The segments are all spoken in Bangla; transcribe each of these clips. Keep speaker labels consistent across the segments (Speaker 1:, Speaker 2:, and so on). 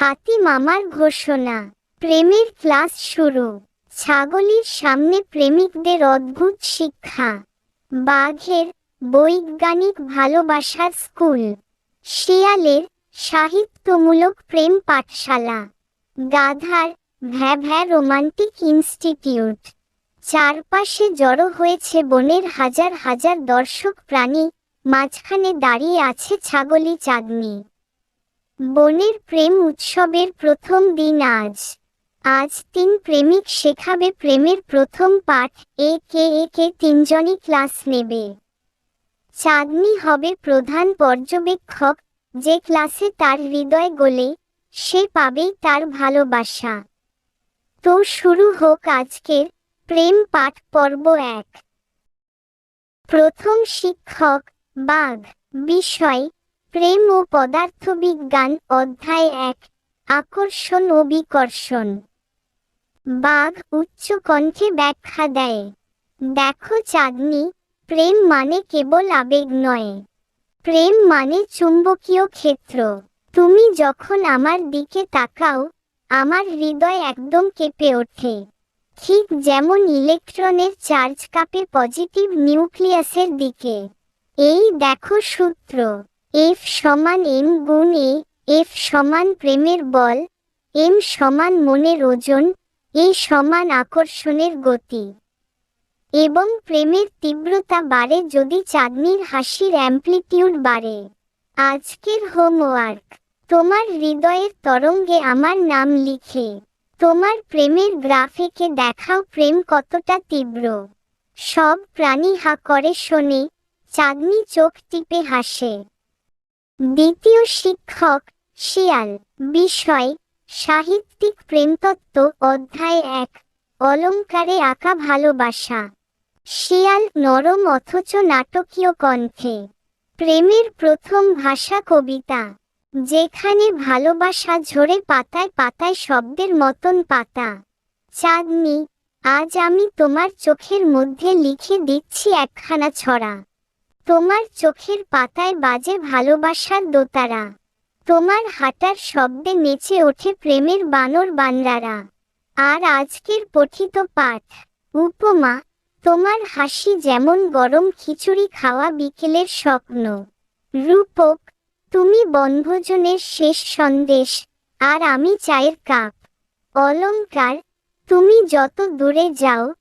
Speaker 1: হাতি মামার ঘোষণা। প্রেমের ক্লাস শুরু। ছাগলির সামনে প্রেমিকদের অদ্ভুত শিক্ষা। বাঘের বৈজ্ঞানিক ভালোবাসার স্কুল। শিয়ালের সাহিত্যমূলক প্রেম পাঠশালা। গাধার ভ্যা ভ্যা রোমান্টিক ইনস্টিটিউট। চারপাশে জড়ো হয়েছে বনের হাজার হাজার দর্শক প্রাণী, মাঝখানে দাঁড়িয়ে আছে ছাগলি চাঁদনি। বনের প্রেম উৎসবের প্রথম দিন আজ। আজ তিন প্রেমিক শেখাবে প্রেমের প্রথম পাঠ। এ কে এ কে তিনজনই ক্লাস নেবে। চাঁদনি হবে প্রধান পর্যবেক্ষক। যে ক্লাসে তার হৃদয় গলে, সে পাবেই তার ভালোবাসা। তো শুরু হোক আজকের প্রেম পাঠ পর্ব এক। প্রথম শিক্ষক বাঘ। বিষয় প্রেম ও পদার্থবিজ্ঞান অধ্যায় এক, আকর্ষণ ও বিকর্ষণ। বাঘ উচ্চ কণ্ঠে ব্যাখ্যা দেয়, দেখো চাঁদনি, প্রেম মানে কেবল আবেগ নয়। প্রেম মানে চুম্বকীয় ক্ষেত্র। তুমি যখন আমার দিকে তাকাও, আমার হৃদয় একদম কেঁপে ওঠে। ঠিক যেমন ইলেকট্রনের চার্জ কাপে পজিটিভ নিউক্লিয়াসের দিকে। এই দেখো সূত্র। এফ সমান এম গুণ এ এফ সমান প্রেমের বল, এম সমান মনের ওজন, এ সমান আকর্ষণের গতি। এবং প্রেমের তীব্রতা বাড়ে যদি চাঁদনির হাসির অ্যাম্প্লিটিউড বাড়ে। আজকের হোমওয়ার্ক, তোমার হৃদয়ের তরঙ্গে আমার নাম লিখে, তোমার প্রেমের গ্রাফিকে দেখাও প্রেম কতটা তীব্র। সব প্রাণী হা করে শোনে, চাঁদনি চোখ টিপে হাসে। দ্বিতীয় শিক্ষক শিয়াল, বিষয়, সাহিত্যিক প্রেমতত্ত্ব, অধ্যায় এক, অলঙ্কারে আঁকা ভালোবাসা। শিয়াল নরম অথচ নাটকীয় কণ্ঠে। প্রেমের প্রথম ভাষা কবিতা। যেখানে ভালোবাসা ঝরে পাতায় পাতায় শব্দের মতন পাতা। চাঁদনি, আজ আমি তোমার চোখের মধ্যে লিখে দিচ্ছি একখানা ছড়া। তোমার চোখের পাতায় বাজে ভালোবাসার দোতারা। তোমার হাঁটার শব্দে নেচে ওঠে প্রেমের বানর বানরারা। আর আজকের পঠিত পাঠ, উপমা, তোমার হাসি যেমন গরম খিচুড়ি খাওয়া বিকেলের স্বপ্ন। রূপক, তুমি বনভোজনের শেষ সন্দেশ, আর আমি চায়ের কাপ। অলংকার, তুমি যত দূরে যাও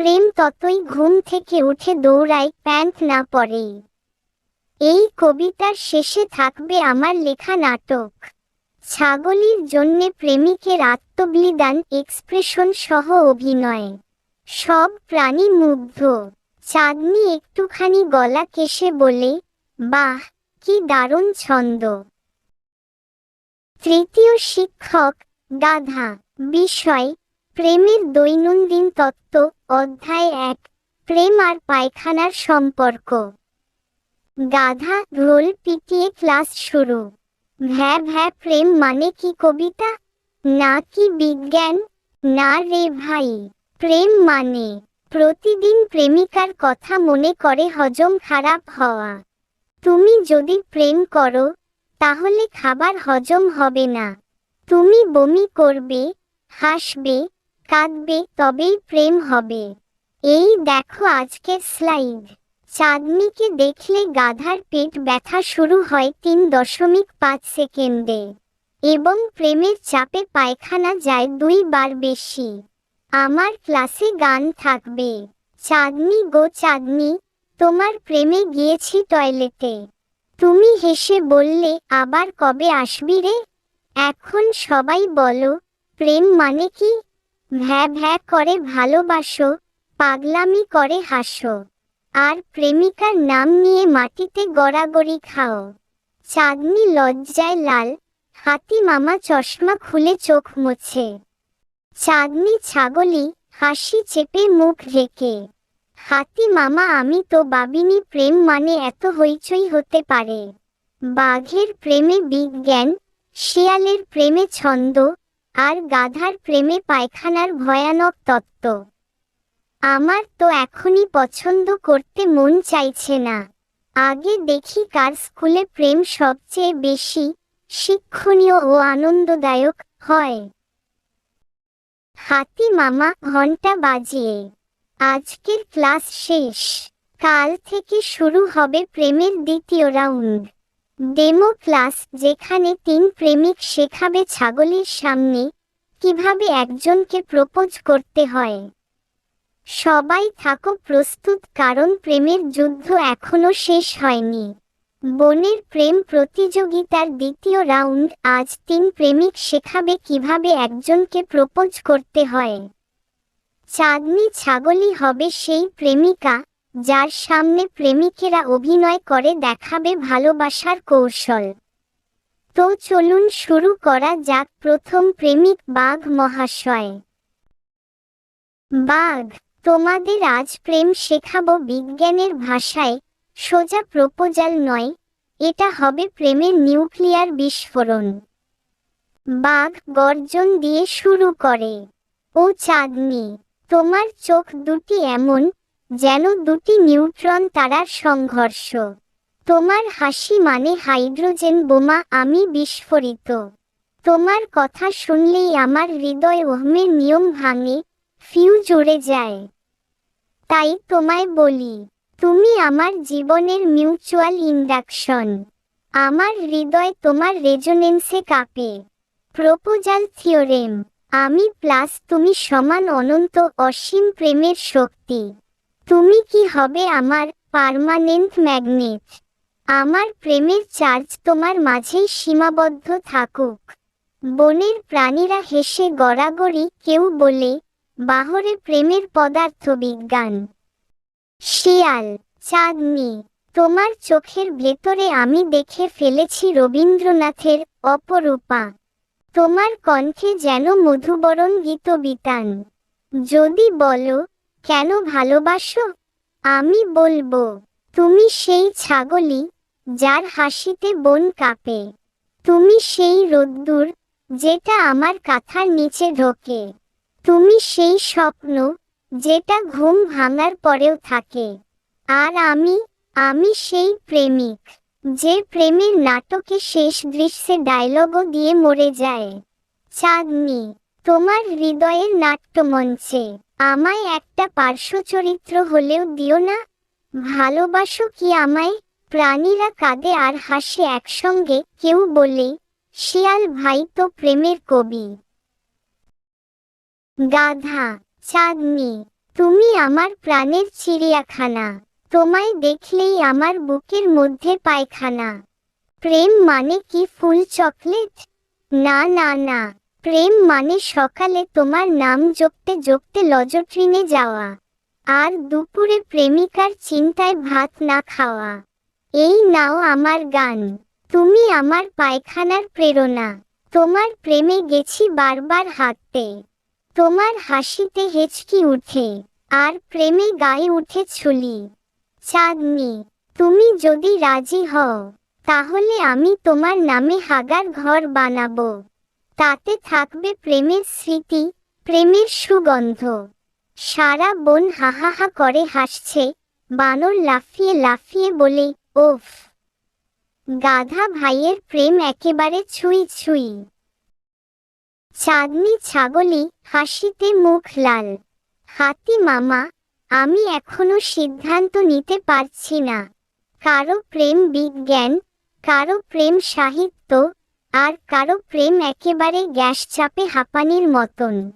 Speaker 1: প্রেম ততই ঘুম থেকে উঠে দৌড়ায়, প্যান্ট না পরেই। এই কবিতার শেষে থাকবে আমার লেখা নাটক। ছাগলির জন্যে প্রেমিকের আত্মবলিদান এক্সপ্রেশন সহ অভিনয়। সব প্রাণী মুগ্ধ। চাঁদনি একটুখানি গলা কেশে বলে, বাহ, কি দারুণ ছন্দ। তৃতীয় শিক্ষক, গাধা। বিষয় প্রেমের দৈনন্দিন তত্ত্ব, অধ্যায় এক, প্রেম আর পায়খানার সম্পর্ক। গাধা রোল পিটিয়ে ক্লাস শুরু। ভ্যা ভ্যা প্রেম মানে কি কবিতা? না কি বিজ্ঞান? না রে ভাই। প্রেম মানে প্রতিদিন প্রেমিকার কথা মনে করে হজম খারাপ হওয়া। তুমি যদি প্রেম করো, তাহলে খাবার হজম হবে না। তুমি বমি করবে, হাসবে কাঁদবে তবেই প্রেম হবে। এই দেখো আজকের স্লাইড চাঁদনিকে দেখলে গাধার পেট ব্যথা শুরু হয় তিন দশমিক পাঁচ সেকেন্ডে এবং প্রেমের চাপে পায়খানা যায় দুইবার বেশি। আমার ক্লাসে গান থাকবে। চাঁদনি গো চাঁদনি, তোমার প্রেমে গিয়েছি টয়লেটে। তুমি হেসে বললে, আবার কবে আসবি রে? এখন সবাই বলো, প্রেম মানে কি? ভ্যা ভ্যা করে ভালোবাসো, পাগলামি করে হাসো। আর প্রেমিকার নাম নিয়ে মাটিতে গড়াগড়ি খাও। চাঁদনি লজ্জায় লাল, হাতি মামা চশমা খুলে চোখ মোছে। চাঁদনি ছাগলি, হাসি চেপে মুখ রেখে হাতি মামা, আমি তো বাবিনি, প্রেম মানে এত হইচই হতে পারে। বাঘের প্রেমে বিজ্ঞান, শিয়ালের প্রেমে ছন্দ আর গাধার প্রেমে পায়খানার ভয়ানক তত্ত্ব। আমার তো এখনই পছন্দ করতে মন চাইছে না। আগে দেখি কার স্কুলে প্রেম সবচেয়ে বেশি শিক্ষণীয় ও আনন্দদায়ক হয়। হাতি মামা ঘণ্টা বাজিয়ে, আজকের ক্লাস শেষ। কাল থেকে শুরু হবে প্রেমের দ্বিতীয় রাউন্ড। ডেমো ক্লাস যেখানে তিন প্রেমিক শেখাবে ছাগলের সামনে কীভাবে একজনকে প্রপোজ করতে হয়। সবাই থাকো প্রস্তুত কারণ প্রেমের যুদ্ধ এখনও শেষ হয়নি। বনের প্রেম প্রতিযোগিতার দ্বিতীয় রাউন্ড আজ তিন প্রেমিক শেখাবে কীভাবে একজনকে প্রপোজ করতে হয়। চাঁদনি ছাগলই হবে সেই প্রেমিকা যার সামনে প্রেমিকেরা অভিনয় করে দেখাবে ভালোবাসার কৌশল। তো চলুন শুরু করা যাক প্রথম প্রেমিক বাঘ মহাশয়। বাঘ, তোমাদের আজ প্রেম শেখাবো বিজ্ঞানের ভাষায়, সোজা প্রপোজাল নয়, এটা হবে প্রেমের নিউক্লিয়ার বিস্ফোরণ। বাঘ গর্জন দিয়ে শুরু করে, ও চাঁদনি, তোমার চোখ দুটি এমন যেন দুটি নিউট্রন তারার সংঘর্ষ। তোমার হাসি মানে হাইড্রোজেন বোমা, আমি বিস্ফোরিত। তোমার কথা শুনলেই আমার হৃদয় ওহমের নিয়ম ভাঙে ফিউজ উড়ে যায়। তাই তোমায় বলি, তুমি আমার জীবনের মিউচুয়াল ইন্ডাকশন। আমার হৃদয় তোমার রেজোনেন্সে কাঁপে। প্রপোজাল থিওরেম, আমি প্লাস তুমি সমান অনন্ত অসীম প্রেমের শক্তি। তুমি কি হবে আমার পার্মানেন্ট ম্যাগনেট আমার প্রেমের চার্জ তোমার মাঝেই সীমাবদ্ধ থাকুক। বনের প্রাণীরা হেসে গড়াগড়ি কেউ বলে, বাহরে প্রেমের পদার্থ বিজ্ঞান। শিয়াল, চাঁদনি, তোমার চোখের ভেতরে আমি দেখে ফেলেছি রবীন্দ্রনাথের অপরূপা। তোমার কণ্ঠে যেন মধুবরণ গীত বিতান যদি বলো কেন ভালোবাসো? আমি বলব, তুমি সেই ছাগলি যার হাসিতে বন কাঁপে। তুমি সেই রোদ্দুর যেটা আমার কাঁথার নিচে ঢোকে। তুমি সেই স্বপ্ন যেটা ঘুম ভাঙার পরেও থাকে। আর আমি আমি সেই প্রেমিক যে প্রেমের নাটকে শেষ দৃশ্যে ডায়লগও দিয়ে মরে যায়। চাঁদনি, তোমার হৃদয়ের নাট্যমঞ্চে। আমায় একটা পার্শ্ব চরিত্র হলেও দিও না। ভালোবাসো কি আমায়? প্রাণীরা কাঁদে আর হাসে একসঙ্গে, কেউ বলে, শিয়াল ভাই তো প্রেমের কবি। গাধা, চাঁদনি, তুমি আমার প্রাণের চিড়িয়াখানা। তোমায় দেখলেই আমার বুকের মধ্যে পায়খানা। প্রেম মানে কি ফুল চকলেট? না না না। প্রেম মানে সকালে তোমার নাম জপতে জপতে লজট্রিনে যাওয়া, আর দুপুরে প্রেমিকার চিন্তায় ভাত না খাওয়া। এই নাও আমার গান, তুমি আমার পায়খানার প্রেরণা, তোমার প্রেমে গেছি বারবার হাঁটতে। তোমার হাসিতে হেঁচকি উঠে, আর প্রেমে গায়ে উঠে ছুলি। চাঁদনি, তুমি যদি রাজি হও, তাহলে আমি তোমার নামে হাগার ঘর বানাবো। তাতে থাকবে প্রেমের স্মৃতি, প্রেমের সুগন্ধ। সারা বন হাহাহা করে হাসছে, বানর লাফিয়ে লাফিয়ে বলে, ওফ। গাধা ভাইয়ের প্রেম একেবারে ছুঁই ছুঁই। চাঁদনি ছাগলি হাসিতে মুখ লাল। হাতি মামা, আমি এখনও সিদ্ধান্ত নিতে পারছি না। কারও প্রেম বিজ্ঞান, কারও প্রেম সাহিত্য আর কারও প্রেম একেবারে গ্যাস চাপে হাঁপানির মতন।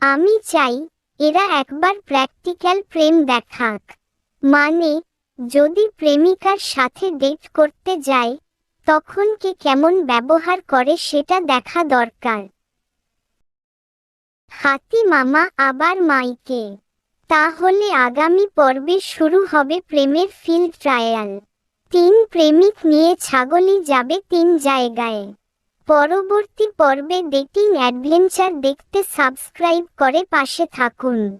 Speaker 1: আমি চাই এরা একবার প্র্যাকটিক্যাল প্রেম দেখাক। মানে যদি প্রেমিকার সাথে ডেট করতে যায়, তখন কে কেমন ব্যবহার করে সেটা দেখা দরকার। হাতি মামা আবার মাইকে। তাহলে আগামী পর্বে শুরু হবে প্রেমের ফিল্ড ট্রায়াল। তিন প্রেমিক নিয়ে ছাগলই যাবে তিন জায়গায়। পরবর্তী পর্বে ডেটিং অ্যাডভেঞ্চার দেখতে সাবস্ক্রাইব করে পাশে থাকুন।